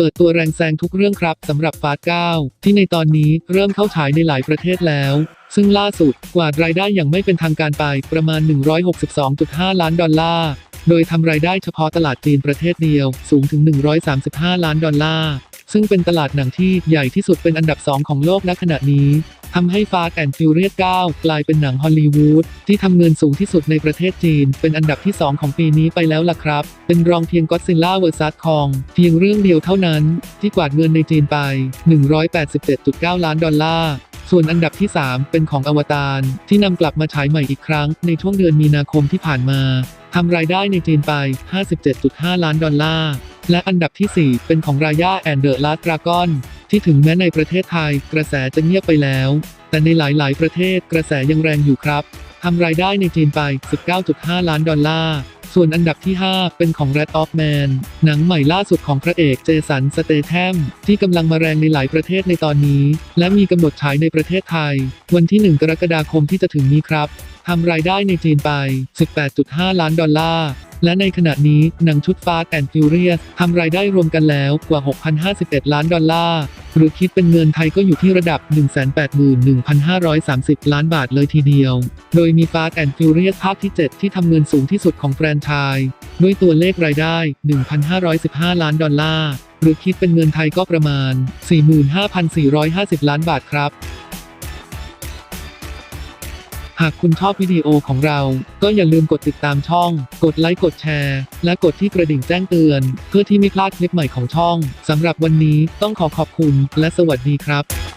เปิดตัวแรงแซงทุกเรื่องครับสำหรับฟาส9ที่ในตอนนี้เริ่มเข้าฉายในหลายประเทศแล้ว ซึ่งล่าสุดกวาดรายได้อย่างไม่เป็นทางการไปประมาณ 162.5 ล้านดอลลาร์ โดยทำรายได้เฉพาะตลาดจีนประเทศเดียวสูงถึง 135 ล้านดอลลาร์ ซึ่งเป็นตลาดหนังที่ใหญ่ที่สุดเป็นอันดับ 2 ของโลกณขณะนี้ทำให้ฟา s แอนด์ฟิวเรีย9กลายเป็นหนังฮอลลีวูดที่ทำเงินสูงที่สุดในประเทศจีน เป็นอันดับที่ 2 ของปีนี้ไปแล้วล่ะครับ เป็นรองเพียงก็ d ซิลล่าเวอร์ซัสคองเพียงเรื่องเดียวเท่านั้น ที่กวาดเงินในจีนไป 187.9 ล้านดอลลาร์ส่วนอันดับที่ 3 เป็นของอวตารที่นำกลับมาฉายใหม่อีกครั้ง ในช่วงเดือนมีนาคมที่ผ่านมาทำรายได้ในจีนไป 57.5 ล้านดอลลาร์ และอันดับที่ 4 เป็นของรายาแอนเดอร์ลาดรากอนที่ถึงแม้ในประเทศไทยกระแสจะเงียบไปแล้ว แต่ในหลายๆ ประเทศกระแสยังแรงอยู่ครับทำรายได้ในจีนไป 19.5 ล้านดอลลาร์ ส่วนอันดับที่ 5 เป็นของ Red of Man หนังใหม่ล่าสุดของพระเอกเจสัน สเตแทม ที่กำลังมาแรงในหลายประเทศในตอนนี้ และมีกำหนดฉายในประเทศไทย วันที่ 1 กรกฎาคมที่จะถึงนี้ครับทำรายได้ในจีนไป 18.5 ล้านดอลลาร์ และในขณะนี้หนังชุด Fast and Furious ทำรายได้รวมกันแล้วกว่า 6,051 ล้านดอลลาร์ หรือคิดเป็นเงินไทยก็อยู่ที่ระดับ 181,530 ล้านบาทเลยทีเดียว โดยมี Fast and Furious ภาคที่ 7 ที่ทำเงินสูงที่สุดของแฟรนไชส์ด้วยตัวเลขรายได้ 1,515 ล้านดอลลาร์ หรือคิดเป็นเงินไทยก็ประมาณ 45,450 ล้านบาทครับ หากคุณชอบวิดีโอของเรา ก็อย่าลืมกดติดตามช่อง กดไลค์ กดแชร์ และกดที่กระดิ่งแจ้งเตือน เพื่อที่ไม่พลาดคลิปใหม่ของช่อง สำหรับวันนี้ต้องขอขอบคุณและสวัสดีครับ